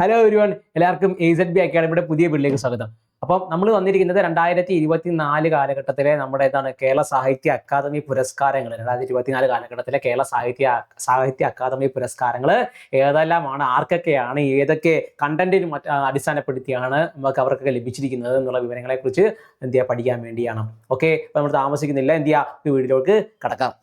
Hello ഒരുവൺ എല്ലാവർക്കും A Z B അക്കാഡമിയുടെ പുതിയ വീട്ടിലേക്ക് സ്വാഗതം. അപ്പം നമ്മൾ വന്നിരിക്കുന്നത് രണ്ടായിരത്തി ഇരുപത്തി നാല് കാലഘട്ടത്തിലെ നമ്മുടെ എന്താണ് കേരള സാഹിത്യ അക്കാദമി പുരസ്കാരങ്ങൾ രണ്ടായിരത്തി ഇരുപത്തിനാല് കാലഘട്ടത്തിലെ കേരള സാഹിത്യ സാഹിത്യ അക്കാദമി പുരസ്കാരങ്ങൾ ഏതെല്ലാമാണ് ആർക്കൊക്കെയാണ് ഏതൊക്കെ കണ്ടന്റിന് അടിസ്ഥാനപ്പെടുത്തിയാണ് നമുക്ക് അവർക്കൊക്കെ ലഭിച്ചിരിക്കുന്നത് എന്നുള്ള വിവരങ്ങളെ കുറിച്ച് എന്ത് ചെയ്യുക പഠിക്കാൻ വേണ്ടിയാണ്. ഓക്കെ നമ്മൾ താമസിക്കുന്നില്ല. എന്ത് ചെയ്യുക വീഡിയോയിലേക്ക് കടക്കാം.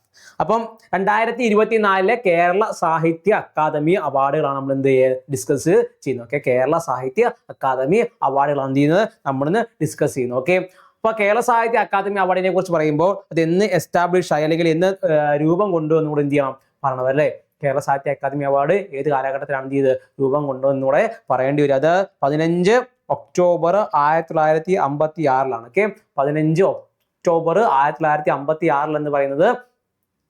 അപ്പം രണ്ടായിരത്തി ഇരുപത്തി നാലിലെ കേരള സാഹിത്യ അക്കാദമി അവാർഡുകളാണ് നമ്മൾ എന്ത് ഡിസ്കസ് ചെയ്യുന്നത്. ഓക്കെ കേരള സാഹിത്യ അക്കാദമി അവാർഡുകളാണ് എന്ത് ചെയ്യുന്നത്? നമ്മളിന്ന് ഡിസ്കസ് ചെയ്യുന്നത്. ഓക്കെ അപ്പൊ കേരള സാഹിത്യ അക്കാദമി അവാർഡിനെ കുറിച്ച് പറയുമ്പോൾ അത് എന്ന് എസ്റ്റാബ്ലിഷ് ആയി അല്ലെങ്കിൽ എന്ന് രൂപം കൊണ്ടുവന്നു കൂടെ എന്ത് ചെയ്യണം? പറയണത് അല്ലേ? കേരള സാഹിത്യ അക്കാദമി അവാർഡ് ഏത് കാലഘട്ടത്തിലാണ് എന്ത് ചെയ്ത് രൂപം കൊണ്ടുവന്നൂടെ പറയേണ്ടി വരും. അത് പതിനഞ്ച് ഒക്ടോബർ ആയിരത്തി തൊള്ളായിരത്തി അമ്പത്തി ആറിലാണ് ഓക്കെ പതിനഞ്ച് ഒക്ടോബർ ആയിരത്തി തൊള്ളായിരത്തി അമ്പത്തി ആറിൽ എന്ന് പറയുന്നത്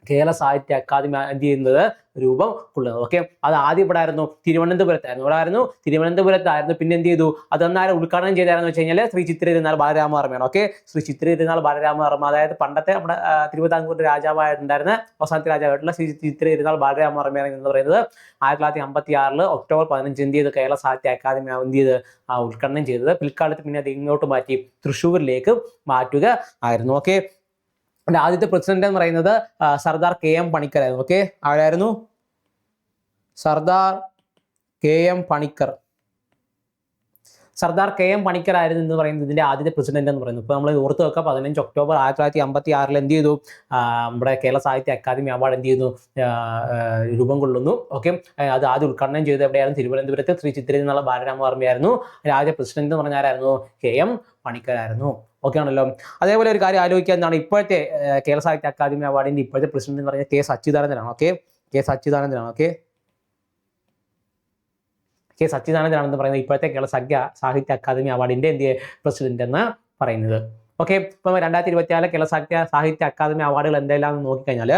കേരള സാഹിത്യ അക്കാദമി എന്ത് ചെയ്യുന്നത്? രൂപം കൊള്ളുന്നത്. ഓക്കെ അത് ആദ്യം ഇവിടെ ആയിരുന്നു തിരുവനന്തപുരത്തായിരുന്നു. ഇവിടെ ആയിരുന്നു തിരുവനന്തപുരത്തായിരുന്നു. പിന്നെ എന്ത് ചെയ്തു? അത് അതെന്നാരും ഉദ്ഘാടനം ചെയ്തായിരുന്നു വെച്ച് കഴിഞ്ഞാൽ ശ്രീ ചിത്ര ഇരുന്നാൾ ബാലരാമവർമ്മയാണ് ഓക്കെ ശ്രീ ചിത്ര ഇരുന്നാൾ ബാലരാമവർമ്മ അതായത് പണ്ടത്തെ നമ്മുടെ തിരുവിതാംകൂർ രാജാവായിട്ടുണ്ടായിരുന്ന അവസാനത്തെ രാജാവായിട്ടുള്ള ശ്രീ ചിത്ര ഇരുന്നാൾ ബാലരാമവർമ്മയാണ് എന്ന് പറയുന്നത്. ആയിരത്തി തൊള്ളായിരത്തി അമ്പത്തി ആറിൽ ഒക്ടോബർ പതിനഞ്ച് എന്ത് ചെയ്ത്? കേരള സാഹിത്യ അക്കാദമി എന്ത് ചെയ്ത്? ഉദ്ഘാടനം ചെയ്തത്. പിൽക്കാലത്ത് പിന്നെ അത് ഇങ്ങോട്ട് മാറ്റി തൃശ്ശൂരിലേക്ക് മാറ്റുക ആയിരുന്നു. ഓക്കെ ആദ്യത്തെ പ്രസിഡന്റ് എന്ന് പറയുന്നത് സർദാർ കെ എം പണിക്കരായിരുന്നു ഓക്കെ ആരായിരുന്നു? Sardar K M Panikkar. Sardar K M Panikkar ആയിരുന്നു എന്ന് പറയുന്നത് ഇതിന്റെ ആദ്യത്തെ പ്രസിഡന്റ് എന്ന് പറയുന്നത്. ഇപ്പോൾ നമ്മൾ ഓർത്ത് വെക്കുക പതിനഞ്ച് ഒക്ടോബർ ആയിരത്തി തൊള്ളായിരത്തി അമ്പത്തി ആറിൽ എന്ത് ചെയ്തു? നമ്മുടെ കേരള സാഹിത്യ അക്കാദമി അവാർഡ് എന്ത് ചെയ്യുന്നു? രൂപം കൊള്ളുന്നു. ഓക്കെ അത് ആദ്യം ഉദ്ഘാടനം ചെയ്തത് എവിടെയായിരുന്നു? തിരുവനന്തപുരത്ത്. ശ്രീ ചിത്ര എന്നുള്ള ബാലരാമവർമ്മയായിരുന്നു ആദ്യ പ്രസിഡന്റ് എന്ന് പറഞ്ഞാരായിരുന്നു കെ എം പണിക്കരായിരുന്നു ഓക്കെ ആണല്ലോ അതേപോലെ ഒരു കാര്യം ആലോചിക്കുക എന്താണ് ഇപ്പോഴത്തെ കേരള സാഹിത്യ അക്കാദമി അവാർഡിന്റെ ഇപ്പോഴത്തെ പ്രസിഡന്റ് എന്ന് പറഞ്ഞാൽ കെ സച്ചിദാനന്ദനാണ്. ഓക്കെ? കെ സച്ചിദാനന്ദനാണ്. ഓക്കെ? കെ സച്ചിദാനന്ദനാണെന്ന് പറയുന്നത് ഇപ്പോഴത്തെ കേരള സഖ്യ സാഹിത്യ അക്കാദമി അവാർഡിന്റെ എന്ത് പ്രസിഡന്റ് എന്ന് പറയുന്നത്. ഓക്കെ? ഇപ്പം രണ്ടായിരത്തി ഇരുപത്തിനാല് കേരള സാഹിത്യ സാഹിത്യ അക്കാദമി അവാർഡുകൾ എന്തെല്ലാം നോക്കിക്കഴിഞ്ഞാൽ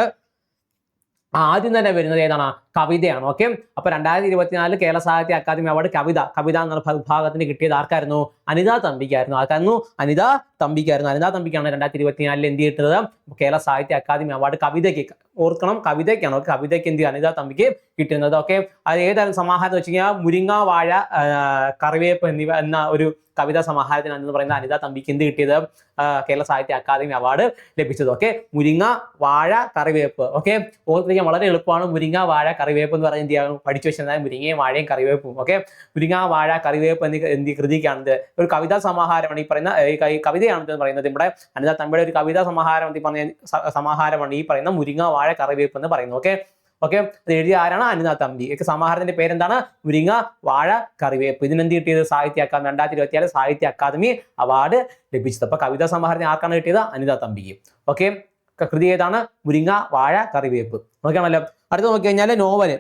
ആദ്യം തന്നെ വരുന്നത് ഏതാണ്? കവിതയാണ്. ഓക്കെ? അപ്പൊ രണ്ടായിരത്തി ഇരുപത്തിനാല് കേരള സാഹിത്യ അക്കാദമി അവാർഡ് കവിത കവിത എന്ന വിഭാഗത്തിന് കിട്ടിയത് ആർക്കായിരുന്നു? അനിത തമ്പിക്കായിരുന്നു. ആർക്കായിരുന്നു? അനിത തമ്പിക്കായിരുന്നു. അനിതാ തമ്പിക്കാണ് രണ്ടായിരത്തി ഇരുപത്തിനാലിൽ എന്ത് ചെയ്തിട്ടത് കേരള സാഹിത്യ അക്കാദമി അവാർഡ് കവിതയ്ക്ക് ഓർക്കണം. കവിതയ്ക്കാണ്. കവിതയ്ക്ക് എന്ത് അനിതാ തമ്പിക്ക് കിട്ടുന്നത്. ഓക്കെ. അത് ഏതായാലും സമാഹാരം എന്ന് വെച്ച് കഴിഞ്ഞാൽ മുരിങ്ങ വാഴ കറിവേപ്പ് എന്നിവ എന്ന ഒരു കവിതാ സമാഹാരത്തിനാണ് എന്ന് പറയുന്ന അനിതാ തമ്പിക്ക് എന്ത് കിട്ടിയത്? കേരള സാഹിത്യ അക്കാദമി അവാർഡ് ലഭിച്ചത്. ഓക്കെ. മുരിങ്ങ വാഴ കറിവേപ്പ്. ഓക്കെ. ഓർത്തിരിക്കാൻ വളരെ എളുപ്പമാണ് മുരിങ്ങ വാഴ കറിവേപ്പ് എന്ന് പറയുന്നത് എന്ത് പഠിച്ചു വെച്ചാൽ മുരിങ്ങയും വാഴയും കറിവേപ്പും. ഓക്കെ. മുരിങ്ങ വാഴ കറിവേപ്പ് എന്നീ എന്ത് കൃതിക്കാണിത്. ഒരു കവിതാ സമാഹാരമാണ് ഈ പറയുന്ന ഈ കൈ- കവിതയാണ് എന്ന് പറയുന്നത്. ഇവിടെ അനിത തമ്പിയുടെ ഒരു കവിതാ സമാഹാരം എന്ന് പറഞ്ഞ സമാഹാരമാണ്. ഈ പറയുന്ന മുരിങ്ങ വാഴ കറിവേപ്പ് എന്ന് പറയുന്നത്. ഓക്കെ ഓക്കെ അത് എഴുതിയ ആരാണ്? അനിത തമ്പി. ഒക്കെ സമാഹാരത്തിന്റെ പേരെന്താണ്? മുരിങ്ങ വാഴ കറിവേപ്പ്. ഇതിനെന്ത് കിട്ടിയത്? സാഹിത്യ അക്കാദമി. രണ്ടായിരത്തി ഇരുപത്തിയാറ് സാഹിത്യ അക്കാദമി അവാർഡ് ലഭിച്ചത്. അപ്പൊ കവിതാ സമാഹാരത്തിന് ആർക്കാണ് കിട്ടിയത്? അനിത തമ്പിക്ക്. ഓക്കെ കൃതി ഏതാണ്? മുരിങ്ങ വാഴ കറിവേപ്പ്. നോക്കിയാണല്ലോ അടുത്ത് നോക്കി കഴിഞ്ഞാൽ നോവൽ.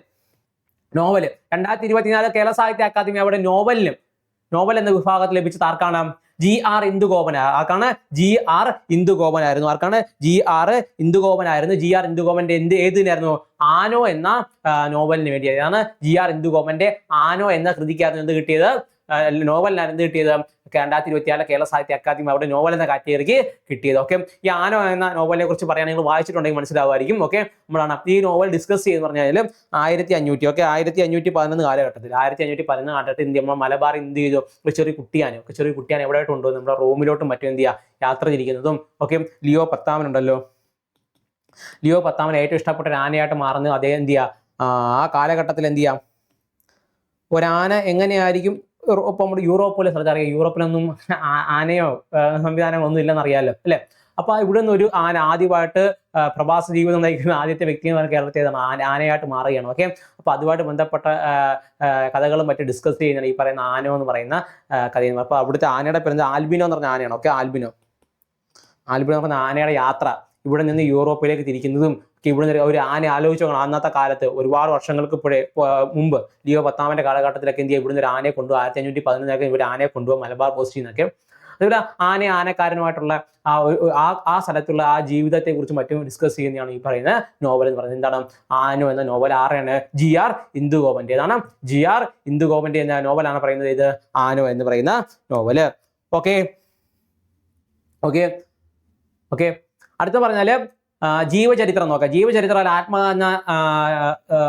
നോവൽ. രണ്ടായിരത്തി ഇരുപത്തിനാല് കേരള സാഹിത്യ അക്കാദമി അവിടെ നോവലിന് നോവൽ എന്ന വിഭാഗത്തിൽ ലഭിച്ചത് ആർക്കാണ്? ജി ആർ ഇന്ദുഗോപൻ ആർക്കാണ്? ജി ആർ ഇന്ദുഗോപൻ ആയിരുന്നു ആർക്കാണ്? ജി ആർ ഇന്ദുഗോപൻ ആയിരുന്നു ജി ആർ ഇന്ദുഗോപന്റെ എന്ത് ഏതിനായിരുന്നു? ആനോ എന്ന നോവലിന് വേണ്ടി അതാണ് ജി ആർ ഇന്ദുഗോപന്റെ ആനോ എന്ന കൃതിക്കായിരുന്നു എന്ത് കിട്ടിയത്? നോവലിനാണ് എന്ത് കിട്ടിയത്? രണ്ടായിരത്തി ഇരുപത്തിയാറ് കേരള സാഹിത്യ അക്കാദമി അവിടെ നോവൽ എന്ന കാറ്റഗറിക്ക് കിട്ടിയത്. ഓക്കെ ഈ ആനോ എന്ന നോവലിനെ കുറിച്ച് പറയാൻ നിങ്ങൾ വായിച്ചിട്ടുണ്ടെങ്കിൽ മനസ്സിലാവുമായിരിക്കും. ഓക്കെ നമ്മളാണ് ഈ നോവൽ ഡിസ്കസ് ചെയ്യുന്ന പറഞ്ഞാൽ ആയിരത്തി അഞ്ഞൂറ്റി ഓക്കെ ആയിരത്തി അഞ്ഞൂറ്റി പതിനൊന്ന് കാലഘട്ടത്തിൽ ആയിരത്തി അഞ്ഞൂറ്റി പതിനൊന്ന് കാലഘട്ടത്തിൽ ഇന്ത്യ നമ്മൾ മലബാർ എന്ത് ചെയ്തു? ഒരു ചെറിയ കുട്ടിയാനോ ഒക്കെ ചെറിയ കുട്ടിയാൻ എവിടെയായിട്ട് നമ്മുടെ റോമിലോട്ടും മറ്റും എന്ത് യാത്ര തിരിക്കുന്നതും. ഓക്കെ ലിയോ പത്താമനുണ്ടല്ലോ ലിയോ പത്താമൻ ഏറ്റവും ഇഷ്ടപ്പെട്ട ഒരു ആനയായിട്ട് മാറുന്നത് അദ്ദേഹം എന്ത് ചെയ്യുക? ആ കാലഘട്ടത്തിൽ എന്ത് ചെയ്യാം ഒരാന എങ്ങനെയായിരിക്കും യൂറോ- ഇപ്പൊ നമ്മുടെ യൂറോപ്പ് പോലെ സ്ഥലത്ത് അറിയാം. യൂറോപ്പിലൊന്നും ആനയോ സംവിധാനമോ ഒന്നും ഇല്ലെന്ന് അറിയാമല്ലോ അല്ലെ? അപ്പൊ ഇവിടെ നിന്ന് ഒരു ആന ആദ്യമായിട്ട് പ്രവാസ ജീവിതം നയിക്കുന്ന ആദ്യത്തെ വ്യക്തി എന്ന് പറഞ്ഞാൽ? ആന ആനയായിട്ട് മാറുകയാണ്. ഓക്കെ? അപ്പൊ അതുമായിട്ട് ബന്ധപ്പെട്ട കഥകളും മറ്റും ഡിസ്കസ് ചെയ്യുന്നതാണ് ഈ പറയുന്ന ആനോ എന്ന് പറയുന്ന കഥയാണ് അപ്പൊ അവിടുത്തെ ആനയുടെ പേര് ആൽബിനോ എന്ന് പറഞ്ഞ ആനയാണ്. ഓക്കെ? ആൽബിനോ. ആൽബിനോ എന്ന് പറഞ്ഞ ആനയുടെ യാത്ര ഇവിടെ നിന്ന് യൂറോപ്പിലേക്ക് തിരിക്കുന്നതും ഇവിടെ നിന്ന് ഒരു ആന ആലോചിച്ച് നോക്കണം. അന്നത്തെ കാലത്ത് ഒരുപാട് വർഷങ്ങൾക്ക് ഇപ്പോഴേ മുമ്പ് ലിയോ പത്താമന്റെ കാലഘട്ടത്തിലൊക്കെ ഇന്ത്യ ഇവിടുന്ന് ഒരു ആനയെ കൊണ്ടുപോകും. ആയിരത്തി അഞ്ഞൂറ്റി പതിനൊന്നിലൊക്കെ ഇവിടെ ആനയെ കൊണ്ടുപോകും മലബാർ പോസ്റ്റിൽ നിന്നൊക്കെ അതുപോലെ ആന ആനക്കാരനുമായിട്ടുള്ള ആ ആ ആ സ്ഥലത്തുള്ള ആ ജീവിതത്തെ കുറിച്ച് മറ്റും ഡിസ്കസ് ചെയ്യുന്നതാണ് ഈ പറയുന്ന നോവൽ എന്ന് പറയുന്നത്. എന്താണ്? ആനോ എന്ന നോവൽ ആരാണ്? ജി ആർ ഇന്ദുഗോപന്റെ. ഏതാണ് ജി ആർ ഇന്ദുഗോപന്റെ എന്ന നോവലാണ് പറയുന്നത്. ഇത് ആനോ എന്ന് പറയുന്ന നോവൽ. ഓക്കെ ഓക്കെ ഓക്കെ അടുത്ത പറഞ്ഞാൽ ജീവചരിത്രം നോക്കാം. ജീവചരിത്രം ആത്മ എന്ന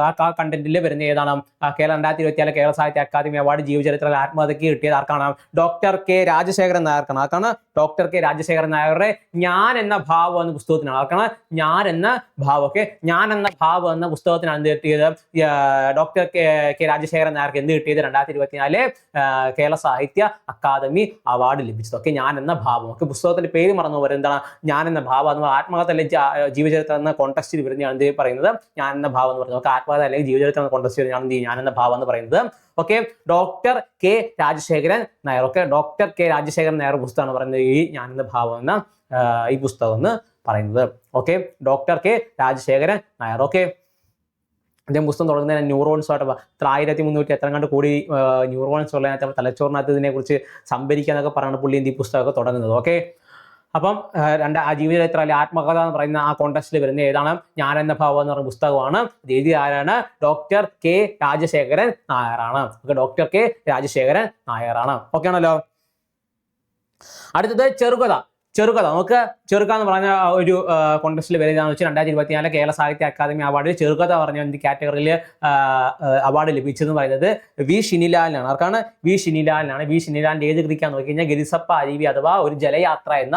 ആ കണ്ടന്റിൽ വരുന്ന ഏതാണ്? കേരള രണ്ടായിരത്തി ഇരുപത്തിയാൽ കേരള സാഹിത്യ അക്കാദമി അവാർഡ് ജീവചരിത്ര ആത്മകഥയ്ക്ക് കിട്ടിയത് ആർക്കാണ്? ഡോക്ടർ കെ രാജശേഖരൻ നായർക്കാണ്. ആർക്കാണ്? ഡോക്ടർ കെ രാജശേഖരൻ നായരുടെ ഞാൻ എന്ന ഭാവം എന്ന പുസ്തകത്തിനാണ്. ആർക്കാണ് ഞാൻ എന്ന ഭാവം ഓക്കെ ഞാൻ എന്ന ഭാവം എന്ന പുസ്തകത്തിനാണ് എന്ത് കിട്ടിയത്? ഡോക്ടർ കെ കെ രാജശേഖരൻ നായർക്ക് എന്ത് കിട്ടിയത്? രണ്ടായിരത്തി ഇരുപത്തിനാല് കേരള സാഹിത്യ അക്കാദമി അവാർഡ് ലഭിച്ചത്. ഓക്കെ ഞാൻ എന്ന ഭാവം ഒക്കെ പുസ്തകത്തിന്റെ പേര് മറന്നു പോലും എന്താണ്? ഞാൻ എന്ന ഭാവം എന്ന് ആത്മകഥ അല്ലെങ്കിൽ ജീവചരിത്രം എന്ന കോൺടെക്സ്റ്റിൽ വരുന്നതാണ് എന്ത് പറയുന്നത് ഞാൻ എന്ന ഭാവം എന്ന് പറയുന്നത്. നമുക്ക് ആത്മകഥ അല്ലെങ്കിൽ ജീവചരിത്രം എന്ന കോണ്ടക്സ്റ്റിൽ വരുന്നതാണ് എന്ത് ഞാൻ എന്ന ഭാവം എന്ന് പറയുന്നത് okay doctor K Rajasekharan Nair. Okay doctor K Rajasekharan Nair പുസ്തകമാണ് പറയുന്നത് ഈ ഞാൻ ഇന്ന് ഭാവം എന്ന ഈ പുസ്തകം എന്ന് പറയുന്നത്. Okay doctor K Rajasekharan Nair. Okay അദ്ദേഹം പുസ്തകം തുടങ്ങുന്നതിന് ന്യൂറോൺസുമായിട്ട് ആയിട്ട് ആയിരത്തി മുന്നൂറ്റി എത്ര കണ്ട് കൂടി ന്യൂറോൺസ് ഉള്ളതിനകത്ത് തലച്ചോറിനകത്ത് ഇതിനെ കുറിച്ച് സംഭരിക്കുക എന്നൊക്കെ പറയുന്ന പുള്ളി ഈ പുസ്തകമൊക്കെ തുടങ്ങുന്നത്. ഓക്കെ അപ്പം രണ്ട് ആ അല്ലെങ്കിൽ ആത്മകഥ എന്ന് പറയുന്ന ആ കോണ്ടസ്റ്റിൽ വരുന്ന ഏതാണ്? ഞാൻ എന്ന ഭാവം എന്ന് പറയുന്ന പുസ്തകമാണ്. രീതി ആരാണ്? ഡോക്ടർ കെ രാജശേഖരൻ നായരാണ്. ഡോക്ടർ കെ രാജശേഖരൻ നായരാണ്. ഓക്കെ ആണല്ലോ? അടുത്തത് ചെറുകഥ. ചെറുകഥ നമുക്ക് ചെറുകഥ എന്ന് പറഞ്ഞ ഒരു കോണ്ടസ്റ്റിൽ വരുന്നതെന്ന് വെച്ചാൽ രണ്ടായിരത്തി ഇരുപത്തിനാല് കേരള സാഹിത്യ അക്കാദമി അവാർഡിൽ ചെറുകഥ പറഞ്ഞ എന്ത് കാറ്റഗറിയിൽ അവാർഡ് ലഭിച്ചതെന്ന് പറയുന്നത് വി ഷിനിലാലിനാണ് ആർക്കാണ്? വി ഷിനിലാലിനാണ് വി ഷിനിലാലിന്റെ ഏത് കൃതിക്കാന്ന് നോക്കി കഴിഞ്ഞാൽ ഗിരിസപ്പ അരിവി അഥവാ ഒരു ജലയാത്ര എന്ന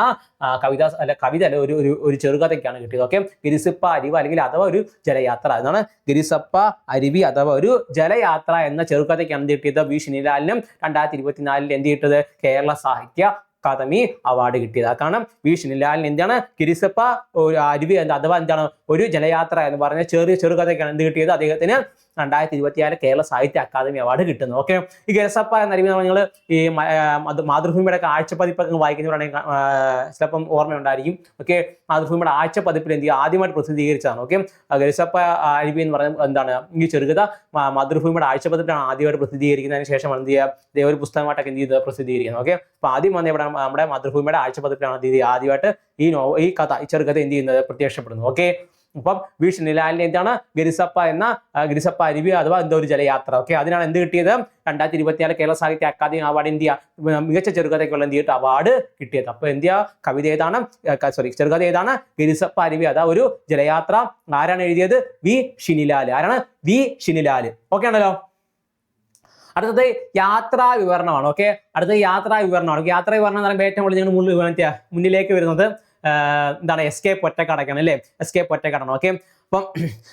കവിത അല്ല കവിത അല്ല ഒരു ഒരു ഒരു ചെറുകഥയ്ക്കാണ് കിട്ടിയത്. ഓക്കെ? ഗിരിസപ്പ അരിവ് അല്ലെങ്കിൽ അഥവാ ഒരു ജലയാത്ര. എന്നാണ് ഗിരിസപ്പ അരിവി അഥവാ ഒരു ജലയാത്ര എന്ന ചെറുകഥയ്ക്കാണ് എന്ത് കിട്ടിയത്. വി ഷിനിലാലിനും രണ്ടായിരത്തി ഇരുപത്തിനാലിൽ എന്ത് കിട്ടിയത്? കേരള സാഹിത്യ അക്കാദമി അവാർഡ് കിട്ടിയത്. കാരണം വി ഷിനിലാലിന് എന്താണ്? കിരിസപ്പ ഒരു അരുവി അഥവാ എന്താണ്? ഒരു ജലയാത്ര എന്ന് പറഞ്ഞ ചെറിയ ചെറുകഥയ്ക്കാണ് എന്ത് കിട്ടിയത്? അദ്ദേഹത്തിന് രണ്ടായിരത്തി ഇരുപത്തിയാറ് കേരള സാഹിത്യ അക്കാദമി അവാർഡ് കിട്ടുന്നു. ഓക്കെ ഈ ഗസപ്പ എന്ന അരുവി നിങ്ങൾ ഈ മാതൃഭൂമിയുടെ ഒക്കെ വായിക്കുന്നവരാണെങ്കിൽ ചിലപ്പം ഓർമ്മയുണ്ടായിരിക്കും. ഓക്കെ മാതൃഭൂമിയുടെ ആഴ്ചപ്പതിപ്പിൽ എന്ത് ആദ്യമായിട്ട് പ്രസിദ്ധീകരിച്ചതാണ്. ഓക്കെ ഗരിസപ്പ അരുവി എന്ന് പറയുന്നത് എന്താണ്? ഈ ചെറുകഥ മാതൃഭൂമിയുടെ ആഴ്ചപ്പതിപ്പിലാണ് ആദ്യമായിട്ട് പ്രസിദ്ധീകരിക്കുന്നതിന് ശേഷം എന്ത് ചെയ്യുക? ഒരു പുസ്തകമായിട്ടൊക്കെ എന്ത് ചെയ്ത് പ്രസിദ്ധീകരിക്കുന്നത് ഓക്കെ അപ്പൊ ആദ്യം വന്ന ഇവിടെ നമ്മുടെ മാതൃഭൂമിയുടെ ആഴ്ചപ്പതിപ്പിലാണ് എന്ത് ചെയ്യുക? ആദ്യമായിട്ട് ഈ നോ ഈ കഥ ഈ ചെറുകഥ എന്ത് ചെയ്യുന്നത്? പ്രത്യക്ഷപ്പെടുന്നു. ഓക്കെ അപ്പം വീഷ് നിലാലിന്റെ എന്താണ് ഗരിസപ്പ എന്ന ഗരിസപ്പ അരുവി അഥവാ എന്തോ ഒരു ജലയാത്ര. ഓക്കെ അതിനാണ് എന്ത് കിട്ടിയത്? രണ്ടായിരത്തി ഇരുപത്തിനാല് Kerala Sahitya academy award India മികച്ച ചെറുകഥയ്ക്കുള്ള എന്ത് ചെയ്തിട്ട് അവാർഡ് കിട്ടിയത്. അപ്പൊ ഇന്ത്യ കവിത ഏതാണ്? സോറി ചെറുകഥ ഏതാണ്? ഗരിസപ്പ അരുവി അതാ ഒരു ജലയാത്ര. ആരാണ് എഴുതിയത്? വി. ഷിനിലാൽ ആരാണ്? വി. ഷിനിലാൽ ഓക്കെ ആണല്ലോ? അടുത്തത് യാത്രാ വിവരണമാണ്. ഓക്കെ അടുത്തത് യാത്രാ വിവരണമാണ്. യാത്രാ വിവരണം എന്ന് പറയുമ്പോൾ ഏറ്റവും കൂടുതൽ മുന്നിലേക്ക് വരുന്നത്. എന്താണ് എസ്കേപ്പ് കെ കടക്കണം അല്ലേ? എസ്കേപ്പ് കെ പൊറ്റക്കാടാണ് ഓക്കെ അപ്പം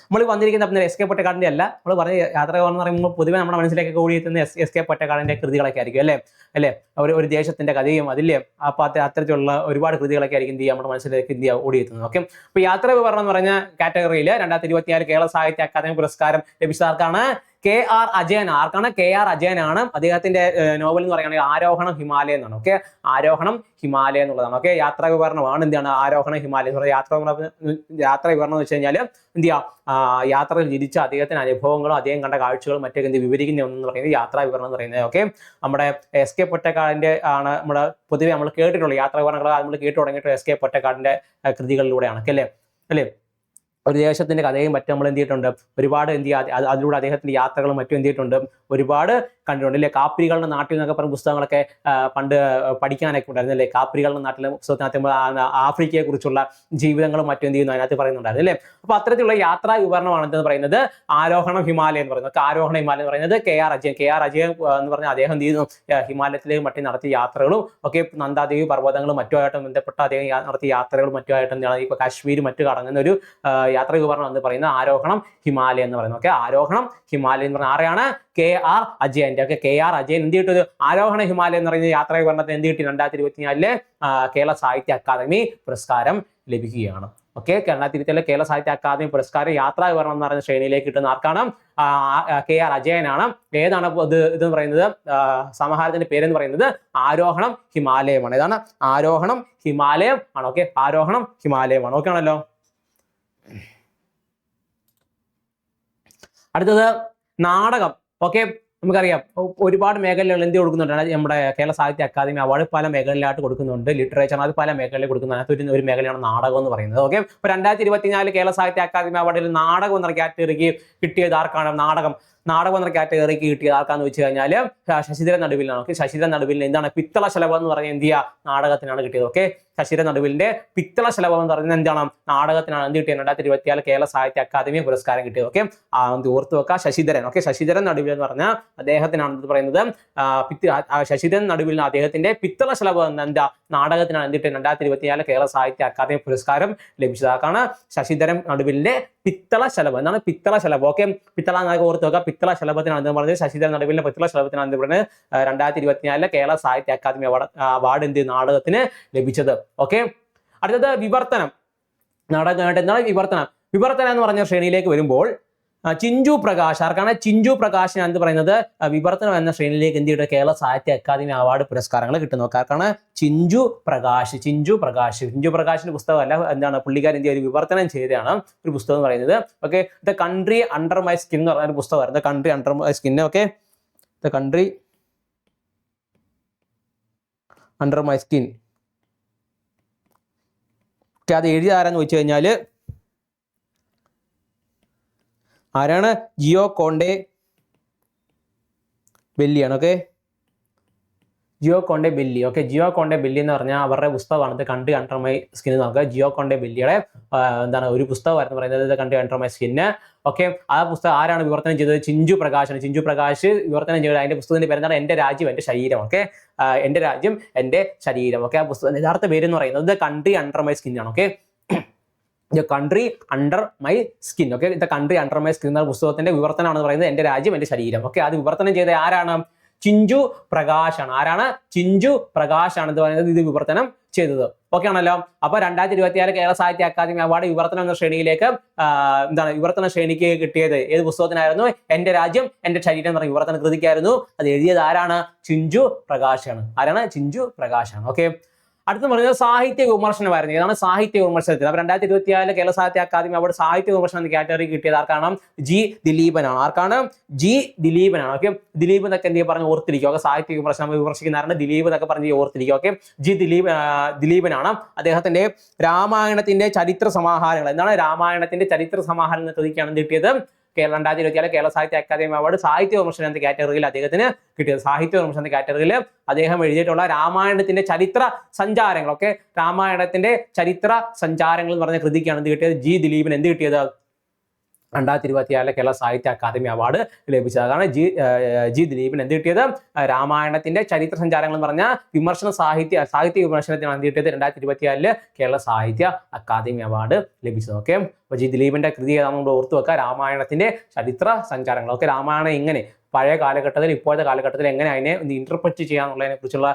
നമ്മൾ വന്നിരിക്കുന്ന പിന്നെ എസ് കെ പൊറ്റക്കാടിന്റെ അല്ല. നമ്മൾ പറഞ്ഞ യാത്ര എന്ന് പറയുമ്പോൾ പൊതുവെ നമ്മുടെ മനസ്സിലേക്ക് ഓടിയെത്തുന്ന എസ് എസ് കെ പൊറ്റക്കാടിന്റെ കൃതികളൊക്കെ ആയിരിക്കും അല്ലേ? അല്ലേ? ഒരു ഒരു ദേശത്തിന്റെ കഥയും അതില്ലേ? അപ്പൊ അത് അത്തരത്തിലുള്ള ഒരുപാട് കൃതികളൊക്കെ ആയിരിക്കും ഇന്ത്യ നമ്മുടെ മനസ്സിലേക്ക് ഇന്ത്യ ഓടിയെത്തുന്നത് ഓക്കെ അപ്പൊ യാത്ര വിവരണം എന്ന് പറഞ്ഞ കാറ്റഗറിയിൽ രണ്ടായിരത്തി ഇരുപത്തിനാല് കേരള സാഹിത്യ അക്കാദമി പുരസ്കാരം ലഭിച്ച ആർക്കാണ്? കെ ആർ അജയൻ ആർക്കാണ് കെ ആർ അജയനാണ് അദ്ദേഹത്തിന്റെ നോവൽ എന്ന് പറയുകയാണെങ്കിൽ ആരോഹണം ഹിമാലയം എന്നാണ്. ഓക്കെ? ആരോഹണം ഹിമാലയം എന്നുള്ളതാണ്. ഓക്കെ? യാത്ര വിവരണമാണ് എന്താണ് ആരോഹണം ഹിമാലയം. എന്ന് പറയുന്നത് യാത്രാ യാത്രാ വിവരണം എന്ന് വെച്ച് കഴിഞ്ഞാൽ എന്ത് ചെയ്യാം? ആ, യാത്രയിൽ ജനിച്ച അദ്ദേഹത്തിന്റെ അനുഭവങ്ങളും അദ്ദേഹം കണ്ട കാഴ്ചകളും മറ്റൊക്കെ എന്ത് വിവരിക്കുന്ന ഒന്നെന്ന് പറയുന്നത് യാത്രാ വിവരണം എന്ന് പറയുന്നത്. ഓക്കെ? നമ്മുടെ എസ് കെ പൊറ്റക്കാടിന്റെ ആണ് നമ്മുടെ പൊതുവെ നമ്മൾ കേട്ടിട്ടുള്ള യാത്രാ വിവരണങ്ങൾ നമ്മൾ കേട്ടു തുടങ്ങിയിട്ട് എസ് കെ പൊറ്റക്കാടിന്റെ കൃതികളിലൂടെയാണ്. അല്ലേ? അല്ലേ? ഒരു ദേശത്തിന്റെ കഥയും മറ്റും നമ്മൾ എന്ത് ചെയ്തിട്ടുണ്ട്? ഒരുപാട് എന്ത് ചെയ്യുക അതിലൂടെ അദ്ദേഹത്തിന്റെ യാത്രകളും മറ്റും എന്ത് ചെയ്തിട്ടുണ്ട്? ഒരുപാട് കണ്ടിട്ടുണ്ട് അല്ലേ കാപ്പിരികളുടെ നാട്ടിൽ എന്നൊക്കെ പറഞ്ഞ പുസ്തകങ്ങളൊക്കെ പണ്ട് പഠിക്കാനൊക്കെ ഉണ്ടായിരുന്നു അല്ലേ കാപ്പിരികളുടെ നാട്ടിലെ പുസ്തകത്തിനകത്ത് ആഫ്രിക്കയെ കുറിച്ചുള്ള ജീവിതങ്ങളും മറ്റും എന്ത് ചെയ്യുന്നു? അതിനകത്ത് പറയുന്നുണ്ടായിരുന്നു അല്ലേ അപ്പൊ അത്തരത്തിലുള്ള യാത്രാ വിവരണമാണ് എന്തെന്ന് പറയുന്നത്. ആരോഹണം ഹിമാലയം എന്ന് പറയുന്നത്. ആരോഹണ ഹിമാലയം എന്ന് പറയുന്നത് K R Ajayan. K R Ajayan എന്ന് പറഞ്ഞാൽ അദ്ദേഹം എന്ത് ചെയ്യുന്നു? ഹിമാലയത്തിലേക്ക് മറ്റും നടത്തിയ യാത്രകളും ഒക്കെ നന്ദാദേവി പർവതങ്ങളും മറ്റുമായിട്ട് ബന്ധപ്പെട്ട അദ്ദേഹം നടത്തിയ യാത്രകളും മറ്റുമായിട്ട് എന്താണ് ഇപ്പൊ കാശ്മീർ മറ്റു കടങ്ങുന്ന ഒരു യാത്രാ വിവരണം എന്ന് പറയുന്നത് ആരോഹണം ഹിമാലയം എന്ന് പറയുന്നത് ഓക്കെ ആരോഹണം ഹിമാലയം എന്ന് പറയുന്നത് ആരെയാണ്? കെ ആർ അജയന്റെ ഓക്കെ കെ ആർ അജയൻ എന്ത് കിട്ടിയത്? ആരോഹണ ഹിമാലയം എന്ന് പറയുന്ന യാത്രാ വിവരണത്തിന് എന്ത് കിട്ടി? രണ്ടായിരത്തി ഇരുപത്തിനാലിൽ കേരള സാഹിത്യ അക്കാദമി പുരസ്കാരം ലഭിക്കുകയാണ്. ഓക്കെ രണ്ടായിരത്തി ഇരുപത്തിയേഴിലെ കേരള സാഹിത്യ അക്കാദമി പുരസ്കാരം യാത്രാ വിവരണം എന്ന് പറയുന്ന ശ്രേണിയിലേക്ക് കിട്ടുന്ന ആർക്കാണ്? കെ ആർ അജയനാണ്. ഏതാണ് ഇത് ഇത് എന്ന് പറയുന്നത്? സമാഹാരത്തിന്റെ പേരെന്ന് പറയുന്നത് ആരോഹണം ഹിമാലയമാണ്. ഏതാണ്? ആരോഹണം ഹിമാലയം ആണ്. ഓക്കെ ആരോഹണം ഹിമാലയമാണ്. ഓക്കെ ആണല്ലോ? അടുത്തത് നാടകം. ഓക്കെ നമുക്കറിയാം. ഒരുപാട് മേഖലകൾ എന്ത് കൊടുക്കുന്നുണ്ട്? നമ്മുടെ കേരള സാഹിത്യ അക്കാദമി അവാർഡ് പല മേഖലയിലായിട്ട് കൊടുക്കുന്നുണ്ട്. ലിറ്ററേച്ചർ അത് പല മേഖലയിൽ കൊടുക്കുന്നതിനകത്ത് ഒരു ഒരു മേഖലയാണ് നാടകം എന്ന് പറയുന്നത്. ഓക്കെ ഇപ്പോൾ രണ്ടായിരത്തി ഇരുപത്തിനാല് കേരള സാഹിത്യ അക്കാദമി അവാർഡിൽ നാടകം എന്ന കാറ്റഗറിക്ക് കിട്ടിയത് ആർക്കാണ്? നാടകം. നാടകം എന്ന കാറ്റഗറിക്ക് കിട്ടിയത് ആർക്കാന്ന് വെച്ച് കഴിഞ്ഞാൽ ശശിധര നടുവിലാണ് ഓക്കെ ശശിധര നടുവിൽ എന്താണ് പിത്തള ശലഭം എന്ന് പറഞ്ഞ എന്ത് ചെയ്യുക നാടകത്തിനാണ് കിട്ടിയത്. ഓക്കെ ശശിധര നടുവിലിന്റെ പിത്തള ശലഭം എന്ന് പറയുന്നത് എന്താണ്? നാടകത്തിനാണ്. എന്ത് കിട്ടിയത്? രണ്ടായിരത്തി ഇരുപത്തിയാൽ കേരള സാഹിത്യ അക്കാദമി പുരസ്കാരം കിട്ടിയത്. ഓക്കെ ഓർത്ത് വെക്കുക ശശിധരൻ. ഓക്കെ ശശിധരൻ നടുവിൽ എന്ന് പറഞ്ഞാൽ അദ്ദേഹത്തിനാണ് എന്ത് പറയുന്നത്. ശശിധരൻ നടുവിൽ അദ്ദേഹത്തിന്റെ പിത്തള ശലഭം എന്ന് എന്താ? നാടകത്തിനാണ് എന്ത് കിട്ടിയത്? രണ്ടായിരത്തി ഇരുപത്തിയാൽ കേരള സാഹിത്യ അക്കാദമി പുരസ്കാരം ലഭിച്ചതാക്കാണ് ശശിധരൻ നടുവിലിന്റെ പിത്തള ശലഭം. എന്താണ്? പിത്തള ശലഭം. ഓക്കെ പിത്തള എന്നൊക്കെ ഓർത്ത് വെക്കുക പിത്തള ശലഭത്തിനാണ് എന്ന് പറഞ്ഞത് ശശിധരൻ നടുവിലെ പിത്തള ശലഭത്തിനാണ് പറയുന്നത് രണ്ടായിരത്തി ഇരുപത്തിനാലിലെ Kerala Sahitya academy award award എന്ത് നാടകത്തിന് ലഭിച്ചത്. ഓക്കെ? അടുത്തത് വിവർത്തനം. നാടകമായിട്ട് എന്താണ് വിവർത്തനം? വിവർത്തനം എന്ന് പറഞ്ഞ ശ്രേണിയിലേക്ക് വരുമ്പോൾ ചിഞ്ചു പ്രകാശ്. ആർക്കാണ് ചിഞ്ചു പ്രകാശിന് എന്ത് പറയുന്നത്? വിവർത്തനം എന്ന ശ്രേണിയിലേക്ക് ഇന്ത്യയുടെ കേരള സാഹിത്യ അക്കാദമി അവാർഡ് പുരസ്കാരങ്ങൾ കിട്ടുന്നു. ആർക്കാണ് ചിഞ്ചു പ്രകാശ്. ചിഞ്ചു പ്രകാശ്. ചിഞ്ചു പ്രകാശിന്റെ പുസ്തകമല്ല എന്താണ് പുള്ളിക്കാരൻ എന്ത് ഒരു വിവർത്തനം ചെയ്തതാണ് ഒരു പുസ്തകം എന്ന് പറയുന്നത്. Okay the country under my skin എന്ന് പറഞ്ഞ ഒരു പുസ്തകമായിരുന്നു. The country under my skin. Okay the country under my skin. Okay അത് എഴുതിയ ആരാന്ന് വെച്ച് കഴിഞ്ഞാൽ ആരാണ്? Gioconda ബെല്ലിയാണ് okay Gioconda Belli okay Gioconda Belli എന്ന് പറഞ്ഞാൽ അവരുടെ പുസ്തകമാണ്. ഇത് കണ്ട് മൈ സ്കിൻ നോക്കുക. ജിയോ കോണ്ടെ ബെല്ലിയുടെ എന്താണ് ഒരു പുസ്തകമായിരുന്നു പറയുന്നത്. ഇത് കണ്ട് മൈ സ്കിന്ന് ഓക്കെ ആ പുസ്തകം ആരാണ് വിവർത്തനം ചെയ്തത്? ചിഞ്ചു പ്രകാശാണ്. ചിഞ്ചു പ്രകാശ് വിവർത്തനം ചെയ്തത്. അതിന്റെ പുസ്തകത്തിന്റെ പേരെന്താണ്? എന്റെ രാജ്യം എന്റെ ശരീരം ഓക്കെ എന്റെ രാജ്യം എന്റെ ശരീരം ഓക്കെ ആ പുസ്തകം യഥാർത്ഥ പേര് എന്ന് പറയുന്നത് കണ്ട് അണ്ടർ മൈ സ്കിൻ ആണ് okay the country under my skin okay the country under my skin എന്ന പുസ്തകത്തിന്റെ വിവർത്തനമാണ് പറയുന്നത് എന്റെ രാജ്യം എന്റെ ശരീരം. ഓക്കെ അത് വിവർത്തനം ചെയ്ത ആരാണ്? ചിഞ്ചു പ്രകാശാണ്. ആരാണ്? ചിഞ്ചു പ്രകാശാണ് എന്ന് പറയുന്നത് ഇത് വിവർത്തനം ചെയ്തത്. ഓക്കെ ആണല്ലോ? അപ്പൊ രണ്ടായിരത്തി ഇരുപത്തിയാറ് കേരള സാഹിത്യ അക്കാദമി അവാർഡ് വിവർത്തനം എന്ന ശ്രേണിയിലേക്ക് എന്താണ് വിവർത്തന ശ്രേണിക്ക് കിട്ടിയത്. ഏത് പുസ്തകത്തിനായിരുന്നു? എന്റെ രാജ്യം എന്റെ ശരീരം എന്ന് പറഞ്ഞ വിവർത്തന കൃതിക്കായിരുന്നു. അത് എഴുതിയത് ആരാണ്? ചിഞ്ചു പ്രകാശാണ്. ആരാണ്? ചിഞ്ചു പ്രകാശാണ്. ഓക്കെ അടുത്ത പറഞ്ഞത് സാഹിത്യ വിമർശനമായിരുന്നു ഇതാണ് സാഹിത്യ വിമർശനത്തിൽ. അപ്പൊ രണ്ടായിരത്തി ഇരുപത്തിയാൽ കേരള സാഹിത്യ അക്കാദമി അവിടെ സാഹിത്യ വിമർശനം എന്ന കാറ്റഗറി കിട്ടിയത് ആർക്കാണ്? ജി ദിലീപനാണ്. ആർക്കാണ്? ജി ദിലീപനാണ്. ഓക്കെ ദിലീപ് എന്നൊക്കെ എന്ത് പറഞ്ഞ് ഓർത്തിരിക്കുക ഓക്കെ സാഹിത്യ വിമർശനം വിമർശിക്കുന്നവരാണ്. ദിലീപ് എന്നൊക്കെ പറഞ്ഞ് ഓർത്തിരിക്കുക ഓക്കെ ജി ദിലീപ് ദിലീപനാണ്. അദ്ദേഹത്തിന്റെ രാമായണത്തിന്റെ ചരിത്ര സമാഹാരങ്ങൾ. എന്താണ് രാമായണത്തിന്റെ ചരിത്ര സമാഹാരം എന്ന എന്ത് കിട്ടിയത്? കേരള രണ്ടായിരത്തി ഇരുപത്തിയാൽ കേരള സാഹിത്യ അക്കാദമി അവാർഡ് സാഹിത്യ വിമർശനം എന്ന കാറ്റഗറിയിൽ അദ്ദേഹത്തിന് കിട്ടിയത്. സാഹിത്യ വിമർശനം എന്ന കാറ്റഗറിയിൽ അദ്ദേഹം എഴുതിയിട്ടുള്ള രാമായണത്തിന്റെ ചരിത്ര സഞ്ചാരങ്ങളൊക്കെ രാമായണത്തിന്റെ ചരിത്ര സഞ്ചാരങ്ങൾ എന്ന് പറഞ്ഞ കൃതിക്കാണ് എന്ത് കിട്ടിയത്? ജി ദിലീപിന് എന്ത് കിട്ടിയത്? രണ്ടായിരത്തി ഇരുപത്തിയാറിലെ കേരള സാഹിത്യ അക്കാദമി അവാർഡ് ലഭിച്ചത് അതാണ് ജി ജി ദിലീപിന് എന്ത് കിട്ടിയത്? രാമായണത്തിന്റെ ചരിത്ര സഞ്ചാരങ്ങൾ എന്ന് പറഞ്ഞ വിമർശന സാഹിത്യ സാഹിത്യ വിമർശനത്തിനാണ് എന്ത് കിട്ടിയത്? രണ്ടായിരത്തി ഇരുപത്തിയാറിൽ കേരള സാഹിത്യ അക്കാദമി അവാർഡ് ലഭിച്ചത്. ഓക്കെ? അപ്പൊ ജി ദിലീപിന്റെ കൃതി നമ്മൾ ഓർത്തു വെക്കുക. രാമായണത്തിന്റെ ചരിത്ര സഞ്ചാരങ്ങൾ. ഓക്കെ? രാമായണം ഇങ്ങനെ പഴയ കാലഘട്ടത്തിൽ ഇപ്പോഴത്തെ കാലഘട്ടത്തിൽ എങ്ങനെ അതിനെ ഇന്റർപ്രറ്റ് ചെയ്യാന്നുള്ളതിനെ കുറിച്ചുള്ള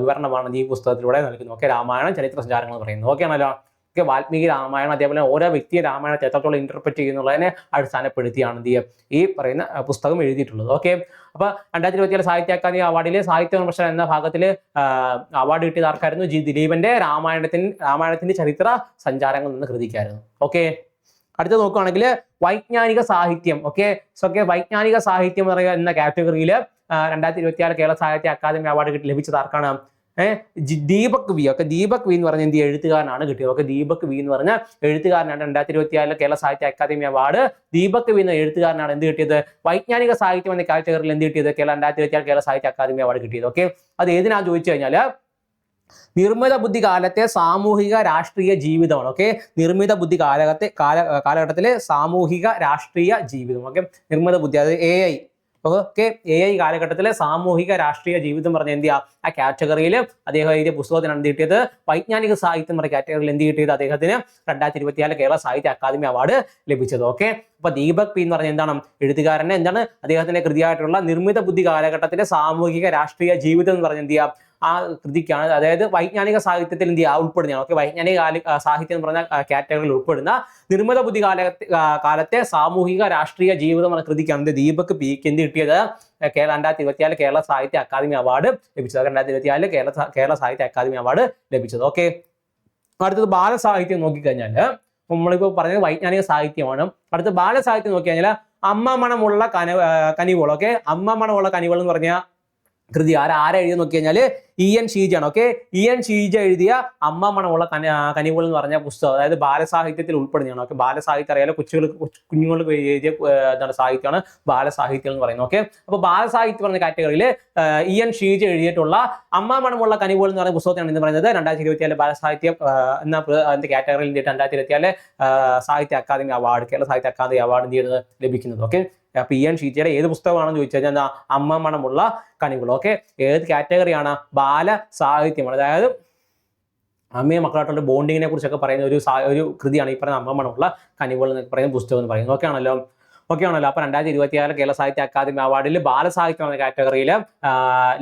വിവരണമാണ് ഈ പുസ്തകത്തിലൂടെ നൽകുന്നത്. ഓക്കെ? രാമായണം ചരിത്ര സഞ്ചാരങ്ങൾ പറയുന്നത്. ഓക്കെ? ആണല്ലോ? ഒക്കെ വാൽമീകി രാമായണം അതേപോലെ ഓരോ വ്യക്തിയെ രാമായണത്തെ എത്രത്തോളം ഇന്റർപ്രറ്റ് ചെയ്യുന്നുള്ളതിനെ അടിസ്ഥാനപ്പെടുത്തിയാണ് എന്ത് ചെയ്യുക. ഈ പറയുന്ന പുസ്തകം എഴുതിയിട്ടുള്ളത്. ഓക്കെ അപ്പൊ രണ്ടായിരത്തി ഇരുപത്തിയേഴ് സാഹിത്യ അക്കാദമി അവാർഡിലെ സാഹിത്യ വിമർശനം എന്ന ഭാഗത്തിൽ അവാർഡ് കിട്ടിയത് ആർക്കായിരുന്നു? ജി ദിലീപന്റെ രാമായണത്തിന് രാമായണത്തിന്റെ ചരിത്ര സഞ്ചാരങ്ങൾ നിന്ന് കൃതിക്കായിരുന്നു. ഓക്കെ അടുത്ത നോക്കുകയാണെങ്കിൽ വൈജ്ഞാനിക സാഹിത്യം. ഓക്കെ സോ ഓക്കെ വൈജ്ഞാനിക സാഹിത്യം എന്ന് പറയുക എന്ന കാറ്റഗറിയിൽ രണ്ടായിരത്തി ഇരുപത്തിയാറ് കേരള സാഹിത്യ അക്കാദമി അവാർഡ് ലഭിച്ചത് ആർക്കാണ്? Deepak V. Okay Deepak V എന്ന് പറഞ്ഞ എന്ത് എഴുത്തുകാരനാണ് കിട്ടിയത്. ഒക്കെ ദീപക് വി എന്ന് പറഞ്ഞ എഴുത്തുകാരനാണ്. രണ്ടായിരത്തി ഇരുപത്തിയാറിലെ Kerala Sahitya academy award Deepak V എന്ന എഴുത്തുകാരനാണ് എന്ത് കിട്ടിയത്? വൈജ്ഞാനിക സാഹിത്യം എന്ന കാറ്റഗറിയിൽ എന്ത് കിട്ടിയത്? കേരള രണ്ടായിരത്തി ഇരുപത്തിയാറ് കേരള സാഹിത്യ അക്കാദമി അവാർഡ് കിട്ടിയത്. ഓക്കെ? അത് ഏതിനാന്ന് ചോദിച്ചു കഴിഞ്ഞാൽ നിർമ്മിത ബുദ്ധി കാലത്തെ സാമൂഹിക രാഷ്ട്രീയ ജീവിതമാണ്. ഓക്കെ? നിർമ്മിത ബുദ്ധി കാലത്തെ കാല കാലഘട്ടത്തിലെ സാമൂഹിക രാഷ്ട്രീയ ജീവിതം. ഓക്കെ? നിർമ്മിത ബുദ്ധി അതായത് A I okay A I കാലഘട്ടത്തിലെ സാമൂഹിക രാഷ്ട്രീയ ജീവിതം പറഞ്ഞ എന്ത് ആ കാറ്റഗറിയിൽ അദ്ദേഹം എഴുതിയ പുസ്തകത്തിനാണ് എന്ത് കിട്ടിയത്? വൈജ്ഞാനിക സാഹിത്യം പറഞ്ഞ കാറ്റഗറിയിൽ എന്ത് കിട്ടിയത്? അദ്ദേഹത്തിന് രണ്ടായിരത്തി ഇരുപത്തിയാൽ കേരള സാഹിത്യ അക്കാദമി അവാർഡ് ലഭിച്ചത്. ഓക്കെ? അപ്പൊ ദീപക് പി എന്ന് പറഞ്ഞ എന്താണ്? എഴുത്തുകാരനെ എന്താണ്? അദ്ദേഹത്തിന്റെ കൃതിയായിട്ടുള്ള നിർമ്മിത ബുദ്ധി കാലഘട്ടത്തിലെ സാമൂഹിക രാഷ്ട്രീയ ജീവിതം എന്ന് പറഞ്ഞ എന്ത് ചെയ്യുക ആ കൃതിക്കാണ്. അതായത് വൈജ്ഞാനിക സാഹിത്യത്തിൽ എന്ത് ചെയ്യുക? ഉൾപ്പെടുന്നതാണ്. ഓക്കെ വൈജ്ഞാനിക സാഹിത്യം എന്ന് പറഞ്ഞ കാറ്റഗറിയിൽ ഉൾപ്പെടുന്ന നിർമ്മിത ബുദ്ധി കാല കാലത്തെ സാമൂഹിക രാഷ്ട്രീയ ജീവിതം എന്ന കൃതിക്കാണ് ദീപക് പി എന്ത് കിട്ടിയത്? കേരള രണ്ടായിരത്തി ഇരുപത്തിയാൽ കേരള സാഹിത്യ അക്കാദമി അവാർഡ് ലഭിച്ചത്. രണ്ടായിരത്തി ഇരുപത്തിയാൽ കേരള കേരള സാഹിത്യ അക്കാദമി അവാർഡ് ലഭിച്ചത്. ഓക്കെ അടുത്തത് ബാലസാഹിത്യം നോക്കിക്കഴിഞ്ഞാൽ നമ്മളിപ്പോൾ പറഞ്ഞത് വൈജ്ഞാനിക സാഹിത്യമാണ്. അടുത്ത ബാലസാഹിത്യം നോക്കി കഴിഞ്ഞാൽ അമ്മ മണമുള്ള കന കനിവുകൾ. ഓക്കെ അമ്മ മണമുള്ള കനിവുകൾ എന്ന് പറഞ്ഞാൽ കൃതി. ആരാ ആരാ എഴുതി നോക്കി കഴിഞ്ഞാൽ ഇ എൻ ഷീജയാണ്. ഓക്കെ ഇ എൻ ഷീജ എഴുതിയ അമ്മ മണമുള്ള കനി കനികൾ എന്ന് പറഞ്ഞ പുസ്തകം അതായത് ബാലസാഹിത്യത്തിൽ ഉൾപ്പെടുന്നതാണ്. ഓക്കെ ബാലസാഹിത്യം അറിയാലോ കൊച്ചുകൾക്ക് കുഞ്ഞുങ്ങൾക്ക് എഴുതിയ എന്താണ് സാഹിത്യമാണ് ബാലസാഹിത്യം എന്ന് പറയുന്നത്. ഓക്കെ അപ്പോൾ ബാലസാഹിത്യം പറഞ്ഞ കാറ്റഗറിയിൽ ഇ എൻ ഷീജ എഴുതിയിട്ടുള്ള അമ്മ മണമുള്ള കനികൾ എന്ന് പറയുന്ന പുസ്തകത്തിനാണ് ഇന്ന് പറയുന്നത്. രണ്ടായിരത്തി ഇരുപത്തിയാൽ ബാലസാഹിത്യം എന്ന അതിന്റെ കാറ്റഗറിയിൽ രണ്ടായിരത്തി ഇരുപത്തിയാൽ സാഹിത്യ academy award Kerala Sahitya academy award ചെയ്യുന്നത് ലഭിക്കുന്നത്. ഓക്കെ ഇ എൻ ഷീജയുടെ ഏത് പുസ്തകമാണെന്ന് ചോദിച്ചു കഴിഞ്ഞാൽ അമ്മ മണമുള്ള കണികൾ ഓക്കെ ഏത് കാറ്റഗറിയാണ് ബാല സാഹിത്യമാണ്. അതായത് അമ്മയും മക്കളായിട്ടുള്ള ബോണ്ടിങ്ങിനെ കുറിച്ചൊക്കെ പറയുന്ന ഒരു ഒരു കൃതിയാണ് ഈ പറയുന്ന അമ്മ മണമുള്ള കനിവുകൾ എന്ന് പറയുന്ന പുസ്തകം എന്ന് പറയുന്നത്. ഓക്കെ ആണല്ലോ? ഓക്കെ ആണല്ലോ അപ്പൊ രണ്ടായിരത്തി ഇരുപത്തിയാറ് കേരള സാഹിത്യ അക്കാദമി അവാർഡിൽ ബാലസാഹിത്യം എന്ന കാറ്റഗറിയിൽ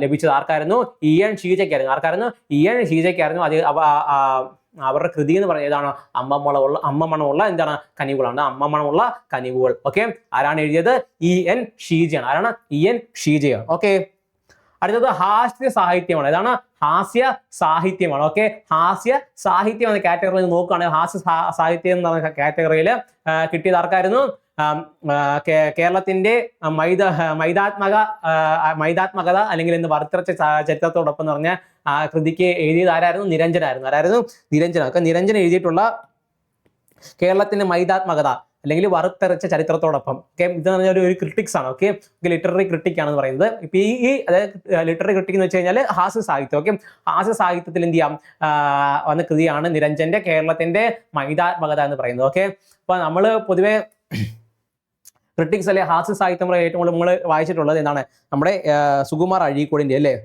ലഭിച്ചത് ആർക്കായിരുന്നു? ഇ എൻ ഷീജയ്ക്കായിരുന്നു. ആർക്കായിരുന്നു? ഇ എൻ ഷീജയ്ക്കായിരുന്നു. അത് അവരുടെ കൃതി എന്ന് പറയുന്നത് ഏതാണ്? അമ്മമണമുള്ള അമ്മമണമുള്ള എന്താണ്? കനിവുകളാണ്. അമ്മമണമുള്ള കനിവുകൾ. ഓക്കെ? ആരാണ് എഴുതിയത്? ഇ എൻ ഷീജയാണ്. ആരാണ്? ഇ എൻ ഷീജയാണ്. ഓക്കെ? അടുത്തത് ഹാസ്യ സാഹിത്യമാണ്. ഏതാണ്? ഹാസ്യ സാഹിത്യമാണ്. ഓക്കെ? ഹാസ്യ സാഹിത്യം എന്ന കാറ്റഗറിയിൽ നോക്കുകയാണെങ്കിൽ ഹാസ്യ സാഹിത്യം എന്ന് പറഞ്ഞ കാറ്റഗറിയിൽ കിട്ടിയത് ആർക്കായിരുന്നു? കേരളത്തിന്റെ മൈത മൈതാത്മക മൈതാത്മകത അല്ലെങ്കിൽ എന്ന് വർത്തിറച്ച ചരിത്രത്തോടൊപ്പം എന്ന് പറഞ്ഞ കൃതിക്ക് എഴുതിയത് ആരായിരുന്നു? നിരഞ്ജനായിരുന്നു. ആരായിരുന്നു? നിരഞ്ജന. ഒക്കെ നിരഞ്ജൻ എഴുതിയിട്ടുള്ള കേരളത്തിന്റെ മൈതാത്മകത അല്ലെങ്കിൽ വറുത്തെറിച്ച ചരിത്രത്തോടൊപ്പം. ഓക്കെ ഇത് എന്ന് പറഞ്ഞാൽ ഒരു- ക്രിട്ടിക്സ് ആണ്. ഓക്കെ ലിറ്റററി ക്രിട്ടിക് ആണെന്ന് പറയുന്നത്. ഇപ്പൊ ഈ ഈ അതായത് ലിറ്റററി ക്രിട്ടിക് എന്ന് വെച്ച് കഴിഞ്ഞാൽ ഹാസ്യ സാഹിത്യം. ഓക്കെ ഹാസ്യ സാഹിത്യത്തിൽ എന്ത് ചെയ്യാം? വന്ന കൃതിയാണ് നിരഞ്ജന്റെ കേരളത്തിന്റെ മൈതാത്മകത എന്ന് പറയുന്നത്. ഓക്കെ അപ്പൊ നമ്മൾ പൊതുവെ ക്രിട്ടിക്സ് അല്ലെ ഹാസ്യ സാഹിത്യം ഏറ്റവും കൂടുതൽ നമ്മൾ വായിച്ചിട്ടുള്ളത് എന്താണ് നമ്മുടെ സുകുമാർ അഴീക്കോടിന്റെ അല്ലേ?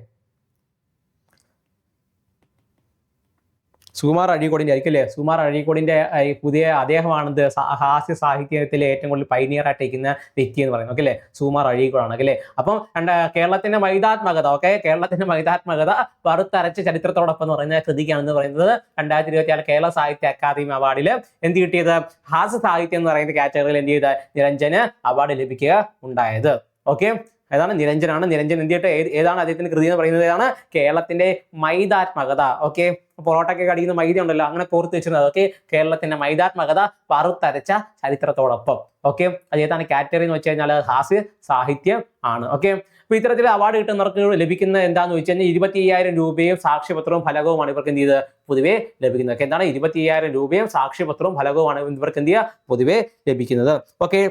സുകുമാർ അഴീക്കോടിന്റെ ആയിരിക്കും അല്ലേ? സുകുമാർ അഴീക്കോടിന്റെ പുതിയ അദ്ദേഹമാണിത് ഹാസ്യ സാഹിത്യത്തിലെ ഏറ്റവും കൂടുതൽ പൈനിയർ ഇരിക്കുന്ന വ്യക്തി എന്ന് പറയുന്നത്. ഓക്കെ അല്ലേ? സുകുമാർ അഴീക്കോടാണ്. അല്ലേ? അപ്പം രണ്ട് കേരളത്തിന്റെ മൈതാത്മകത ഓക്കെ? കേരളത്തിന്റെ മൈതാത്മകത വറുത്തരച്ച ചരിത്രത്തോടൊപ്പം എന്ന് പറയുന്ന കൃതിക്കാണെന്ന് പറയുന്നത് രണ്ടായിരത്തി ഇരുപത്തി ആറ് കേരള സാഹിത്യ അക്കാദമി അവാർഡിൽ എന്ത് കിട്ടിയത്? ഹാസ്യ സാഹിത്യം എന്ന് പറയുന്ന കാറ്റഗറിയിൽ എന്ത് ചെയ്ത്? നിരഞ്ജന് അവാർഡ് ലഭിക്കുക ഉണ്ടായത്. ഓക്കെ? ഏതാണ്? നിരഞ്ജനാണ്. നിരഞ്ജൻ എന്ത് ചെയ്യട്ടെ ഏതാണ് അദ്ദേഹത്തിന്റെ കൃതി എന്ന് പറയുന്നത്? ഏതാണ്? കേരളത്തിന്റെ മൈതാത്മകത. ഓക്കെ? പൊറോട്ടയ്ക്ക് കടിക്കുന്ന മൈദ ഉണ്ടല്ലോ അങ്ങനെ കോർത്ത് വെച്ചിരുന്നത്. അതൊക്കെ കേരളത്തിന്റെ മൈദാത്മകത വറുത്തരച്ച ചരിത്രത്തോടൊപ്പം. ഓക്കെ അതേതാണ് കാറ്റഗറി എന്ന് വെച്ച് കഴിഞ്ഞാൽ ഹാസ്യ സാഹിത്യം ആണ്. ഓക്കെ അപ്പൊ ഇത്തരത്തിൽ അവാർഡ് കിട്ടുന്നവർക്ക് ലഭിക്കുന്ന എന്താന്ന് വെച്ച് കഴിഞ്ഞാൽ ഇരുപത്തി അയ്യായിരം രൂപയും സാക്ഷ്യപത്രവും ഫലകവുമാണ് ഇവർക്ക് എന്ത് ചെയ്ത് പൊതുവെ ലഭിക്കുന്നത്. എന്താണ്? ഇരുപത്തി അയ്യായിരം രൂപയും സാക്ഷ്യപത്രവും ഫലകവുമാണ് ഇവർക്ക് എന്ത് ചെയ്യുക? പൊതുവെ ലഭിക്കുന്നത്. ഓക്കെ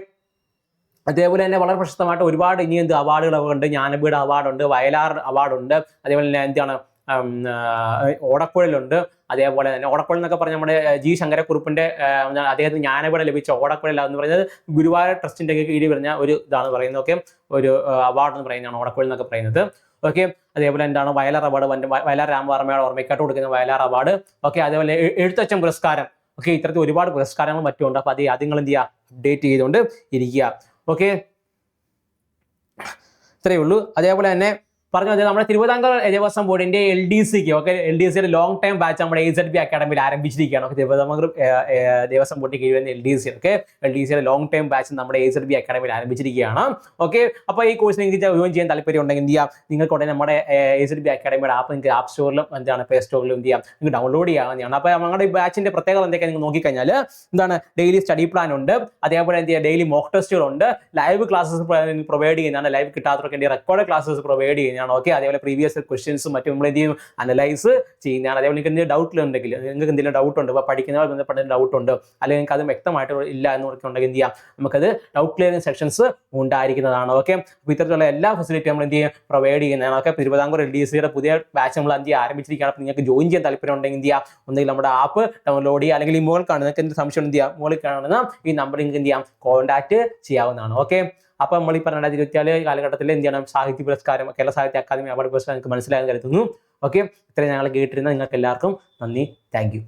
അതേപോലെ തന്നെ വളരെ പ്രശസ്തമായിട്ട് ഒരുപാട് ഇനി എന്ത് അവാർഡുകളൊക്കെ ഉണ്ട്. ജ്ഞാനപീഠ അവാർഡുണ്ട് വയലാർ അവാർഡുണ്ട് അതേപോലെ തന്നെ എന്താണ്? ഓടക്കുഴലുണ്ട്. അതേപോലെ തന്നെ ഓടക്കുഴൽ എന്നൊക്കെ പറഞ്ഞ നമ്മുടെ ജി ശങ്കരക്കുറുപ്പിന്റെ അദ്ദേഹത്തിന് ജ്ഞാനപീഠ ലഭിച്ച ഓടക്കുഴൽ എന്ന് പറയുന്നത് ഗുരുവായൂർ ട്രസ്റ്റിന്റെ കീഴിൽ വരുന്ന ഒരു ഇതാണ് പറയുന്നത്. ഓക്കെ? ഒരു അവാർഡ് എന്ന് പറയുന്നതാണ് ഓടക്കുഴൽ എന്നൊക്കെ പറയുന്നത്. ഓക്കെ? അതേപോലെ എന്താണ് വയലാർ അവാർഡ് വയലാർ രാമവർമ്മയുടെ ഓർമ്മയ്ക്കായിട്ട് കൊടുക്കുന്ന വയലാർ അവാർഡ്. ഓക്കെ? അതേപോലെ എഴുത്തച്ഛൻ പുരസ്കാരം. ഓക്കെ? ഇത്തരത്തിൽ ഒരുപാട് പുരസ്കാരങ്ങൾ മറ്റുമുണ്ട്. അപ്പൊ അത് നിങ്ങൾ എന്ത് ചെയ്യുക? അപ്ഡേറ്റ് ചെയ്തുകൊണ്ട് ഇരിക്കുക. ഓക്കെ? ഇത്രയേ ഉള്ളൂ. അതേപോലെ തന്നെ പറഞ്ഞു വന്നത് നമ്മുടെ തിരുവിതാംകൂർ ദേവസ്വം ബോർഡിന്റെ എൽ ഡി സിക്ക് ഓക്കെ എൽ ഡി സിയുടെ ലോങ് ടൈം ബാച്ച് നമ്മുടെ എ സെഡ് ബി അക്കാഡമിയിൽ ആരംഭിച്ചിരിക്കുകയാണ്. ഓക്കെ തിരുവിതാംകൂർ ദേവസ്വം ബോർഡിന് കീഴിൽ വരുന്ന L D C okay L D സിയുടെ ലോങ് ടൈം ബാച്ച് നമ്മുടെ എ സെഡ് ബി അക്കാഡമിയിൽ ആരംഭിച്ചിരിക്കുകയാണ്. ഓക്കെ അപ്പോൾ ഈ കോഴ്സ് നിങ്ങൾക്ക് ജോയിൻ ചെയ്യാൻ താല്പര്യം ഉണ്ടെങ്കിൽ എന്ത് ചെയ്യാം? നിങ്ങൾക്ക് ഉടനെ നമ്മുടെ എ സെഡ് ബി അക്കാഡമിയുടെ ആപ്പ് നിങ്ങൾക്ക് ആപ്പ് സ്റ്റോറിലും എന്താണ് പ്ലേ സ്റ്റോറിലും എന്ത് ചെയ്യാം? നിങ്ങൾക്ക് ഡൗൺലോഡ് ചെയ്യാവുന്നതാണ്. അപ്പോൾ നമ്മുടെ ബാച്ചിന്റെ പ്രത്യേകത എന്തൊക്കെയാണ് നിങ്ങൾ നോക്കിക്കഴിഞ്ഞാൽ എന്താണ്? ഡെയിലി സ്റ്റഡി പ്ലാൻ ഉണ്ട്. അതേപോലെ എന്ത് ചെയ്യുക ഡെയിലി മോക്ക് ടെസ്റ്റുകളുണ്ട് ലൈവ് ക്ലാസ്സസ് പ്രൊവൈഡ് ചെയ്യുന്നതാണ്. ലൈവ് കിട്ടാത്തവർക്ക് റെക്കോർഡ് ക്ലാസ്സസ് പ്രൊവൈഡ് ചെയ്യുന്നതാണ് ഓക്കെ അതേപോലെ പ്രീവിയസ് ക്വസ്റ്റ്യൻസും മറ്റും നമ്മൾ എന്ത് ചെയ്യും? അനലൈസ് ചെയ്യുന്നതാണ്. അതേപോലെ നിങ്ങൾക്ക് എന്തെങ്കിലും ഡൗട്ടിൽ ഉണ്ടെങ്കിൽ നിങ്ങൾക്ക് എന്തെങ്കിലും ഡൗട്ട് ഉണ്ട് ഇപ്പോൾ പഠിക്കുന്നവർ ബന്ധപ്പെട്ട ഡൗട്ട് ഉണ്ട് അല്ലെങ്കിൽ നിങ്ങൾക്ക് അത് വ്യക്തമായിട്ട് ഇല്ല എന്ന് ഉണ്ടെങ്കിൽ എന്ത് ചെയ്യാം? നമുക്കത് ഡൗട്ട് ക്ലിയറിംഗ് സെക്ഷൻസ് ഉണ്ടായിരിക്കുന്നതാണ്. ഓക്കെ ഇത്തരത്തിലുള്ള എല്ലാ ഫെസിലിറ്റിയും നമ്മൾ എന്ത് ചെയ്യും? പ്രൊവൈഡ് ചെയ്യുന്നതാണ്. ഓക്കെ തിരുവിതാംകൂർ എൽ ഡി സിയുടെ പുതിയ ബാച്ച് നമ്മൾ എന്ത് ചെയ്യുക ആരംഭിച്ചിരിക്കുകയാണ്. അപ്പോൾ നിങ്ങൾക്ക് ജോയിൻ ചെയ്യാൻ താല്പര്യം ഉണ്ടെങ്കിൽ എന്ത് ചെയ്യാം? ഒന്നുകിൽ നമ്മുടെ ആപ്പ് ഡൗൺലോഡ് ചെയ്യുക. അല്ലെങ്കിൽ ഈ മുകളിൽ കാണുന്ന നിങ്ങൾക്ക് എന്ത് സംശയം എന്ത് ചെയ്യാം? മുകളിൽ കാണുന്ന ഈ നമ്പർ നിങ്ങൾക്ക് എന്ത് ചെയ്യാം? കോൺടാക്ട് ചെയ്യാവുന്നതാണ്. ഓക്കെ അപ്പൊ നമ്മൾ ഈ രണ്ടായിരത്തി ഇരുപത്തിയാൽ കാലഘട്ടത്തിൽ എന്ത് ചെയ്യണം? സാഹിത്യ പുരസ്കാരം കേരള സാഹിത്യ അക്കാദമി അവാർഡ് പുരസ്കാരം നിങ്ങൾക്ക് മനസ്സിലായെന്ന് കരുതുന്നു. ഓക്കെ ഇത്രയും ഞങ്ങൾ കേട്ടിരുന്ന നിങ്ങൾക്ക് എല്ലാവർക്കും നന്ദി താങ്ക്